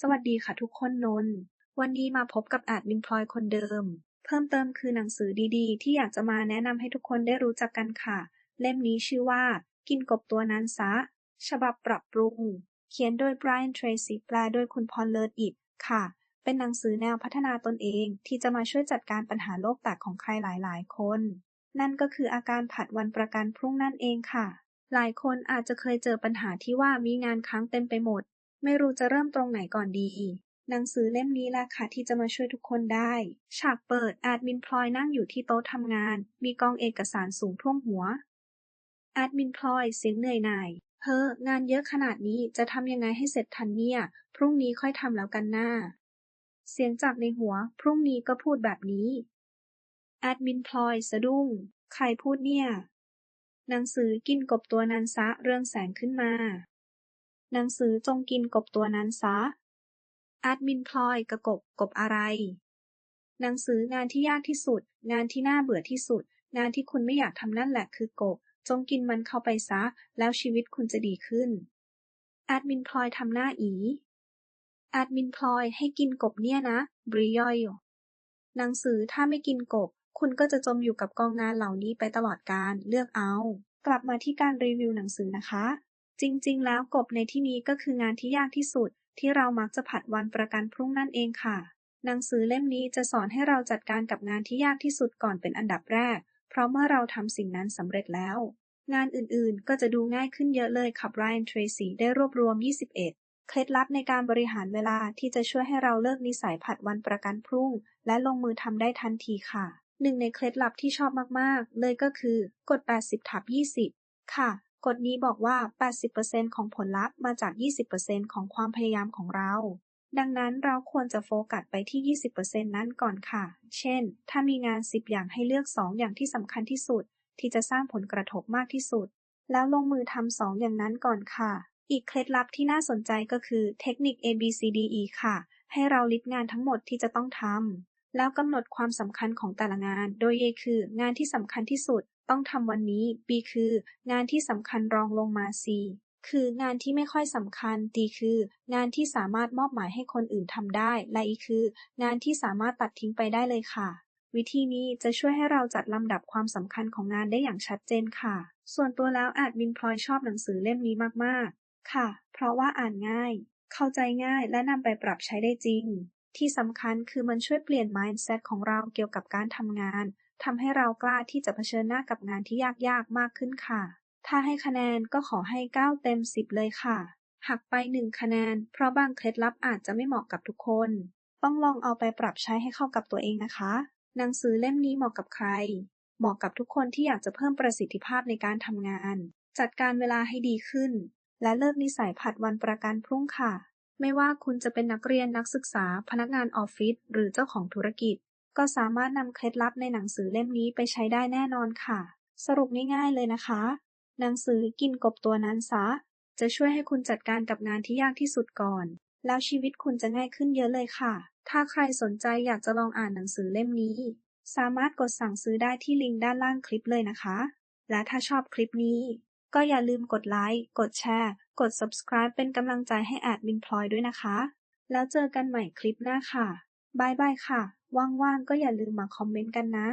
สวัสดีค่ะทุกคนนนท์วันนี้มาพบกับแอดมินพลอยคนเดิม เพิ่มเติมคือหนังสือดีๆ ที่อยากจะมาแนะนำให้ทุกคนได้รู้จักกันค่ะ เล่มนี้ชื่อว่า กินกบตัวนั้นซะ ฉบับปรับปรุง เขียนโดย Brian Tracy แปลโดยคุณพรเลิศอิฐค่ะ เป็นหนังสือแนวพัฒนาตนเองที่จะมาช่วยจัดการปัญหาโลกแตกของใครหลายๆ คน นั่นก็คืออาการผัดวันประกันพรุ่งนั่นเองค่ะ หลายคนอาจจะเคยเจอปัญหาที่ว่ามีงานค้างเต็มไปหมด ไม่รู้จะเริ่มตรงไหนก่อนดี หนังสือเล่มนี้แหละค่ะที่จะมาช่วยทุกคนได้ ฉากเปิดแอดมินพลอยนั่งอยู่ที่โต๊ะทำงาน มีกองเอกสารสูงท่วมหัวแอดมินพลอยเสียงเหนื่อยหน่ายเฮ้องานเยอะขนาดนี้จะทำยังไงให้เสร็จทันเนี่ย พรุ่งนี้ค่อยทำแล้วกันหน้า เสียงจากในหัว พรุ่งนี้ก็พูดแบบนี้ แอดมินพลอยสะดุ้ง ใครพูดเนี่ย หนังสือกินกบตัวนันซะเรื่องแสงขึ้นมา หนังสือจงกินกบตัวนั้นซะ แอดมินพลอยกระกบกบอะไร หนังสืองานที่ยากที่สุด งานที่น่าเบื่อที่สุด งานที่คุณไม่อยากทำนั่นแหละคือกบ จงกินมันเข้าไปซะ แล้วชีวิตคุณจะดีขึ้น แอดมินพลอยทำหน้าอี แอดมินพลอยให้กินกบเนี่ยนะ บริยอยหนังสือถ้าไม่กินกบ คุณก็จะจมอยู่กับกองงานเหล่านี้ไปตลอดการ เลือกเอา กลับมาที่การรีวิวหนังสือนะคะ จริง ๆ แล้วกบในที่นี้ก็คืองานที่ยากที่สุด ที่เรามักจะผัดวันประกันพรุ่งนั่นเองค่ะ หนังสือเล่มนี้จะสอนให้เราจัดการกับงานที่ยากที่สุดก่อนเป็นอันดับแรก เพราะเมื่อเราทำสิ่งนั้นสำเร็จแล้ว งานอื่นๆ ก็จะดูง่ายขึ้นเยอะเลยค่ะ Brian Tracy ได้รวบรวม 21เคล็ดลับในการบริหารเวลาที่จะช่วยให้เราเลิกนิสัยผัดวันประกันพรุ่ง และลงมือทำได้ทันทีค่ะ หนึ่งในเคล็ดลับที่ชอบมาก ๆ เลยก็คือกฎ80 ทับ 20 ค่ะ กฎนี้บอกว่า 80%ของผลลัพธ์มาจาก 20%ของความพยายามของเรา ดังนั้นเราควรจะโฟกัสไปที่ 20%นั้นก่อนค่ะ เช่น ถ้ามีงาน 10 อย่างให้เลือก 2 อย่างที่สำคัญที่สุด ที่จะสร้างผลกระทบมากที่สุด แล้วลงมือทำสองอย่างนั้นก่อนค่ะ อีกเคล็ดลับที่น่าสนใจก็คือเทคนิค ABCDE ค่ะ ให้เราลิสต์งานทั้งหมดที่จะต้องทำแล้วกำหนดความสำคัญของแต่ละงาน โดย A คือ งานที่สำคัญที่สุด ต้องทำวันนี้ B คือ งานที่สำคัญรองลงมา C คืองานที่ไม่ค่อยสำคัญ D คือ งานที่สามารถมอบหมายให้คนอื่นทำได้ และ E คือ งานที่สามารถตัดทิ้งไปได้เลยค่ะ วิธีนี้จะช่วยให้เราจัดลำดับความสำคัญของงานได้อย่างชัดเจนค่ะ ส่วนตัวแล้วแอดมินพลอยชอบหนังสือเล่มนี้มากๆ ค่ะ เพราะว่าอ่านง่าย เข้าใจง่ายและนำไปปรับใช้ได้จริง ที่สำคัญคือมันช่วยเปลี่ยน mindset ของเราเกี่ยวกับการทำงาน ทำให้เรากล้าที่จะเผชิญหน้ากับงานที่ยากๆ มากขึ้นค่ะ ถ้าให้คะแนนก็ขอให้ 9 เต็ม 10 เลยค่ะ หักไป 1 คะแนน เพราะบางเคล็ดลับอาจจะไม่เหมาะกับทุกคน ต้องลองเอาไปปรับใช้ให้เข้ากับตัวเองนะคะ หนังสือเล่มนี้เหมาะกับใคร เหมาะกับทุกคนที่อยากจะเพิ่มประสิทธิภาพในการทำงาน จัดการเวลาให้ดีขึ้น และเลิกนิสัยผัดวันประกันพรุ่งค่ะ ไม่ว่าคุณจะเป็นนักเรียนนักศึกษา พนักงานออฟฟิศหรือเจ้าของธุรกิจ ก็สามารถนำเคล็ดลับในหนังสือเล่มนี้ไปใช้ได้แน่นอนค่ะ สรุปง่ายๆเลยนะคะ หนังสือกินกบตัวนั้นซะ จะช่วยให้คุณจัดการกับงานที่ยากที่สุดก่อน แล้วชีวิตคุณจะง่ายขึ้นเยอะเลยค่ะ ถ้าใครสนใจอยากจะลองอ่านหนังสือเล่มนี้ สามารถกดสั่งซื้อได้ที่ลิงก์ด้านล่างคลิปเลยนะคะ และถ้าชอบคลิปนี้ ก็อย่าลืมกดไลค์ กดแชร์ กด subscribe เป็นกำลังใจให้แอดมินพลอยด้วยนะคะ แล้วเจอกันใหม่คลิปหน้าค่ะบายบายค่ะ ว่างๆก็อย่าลืมมาคอมเมนต์กันนะ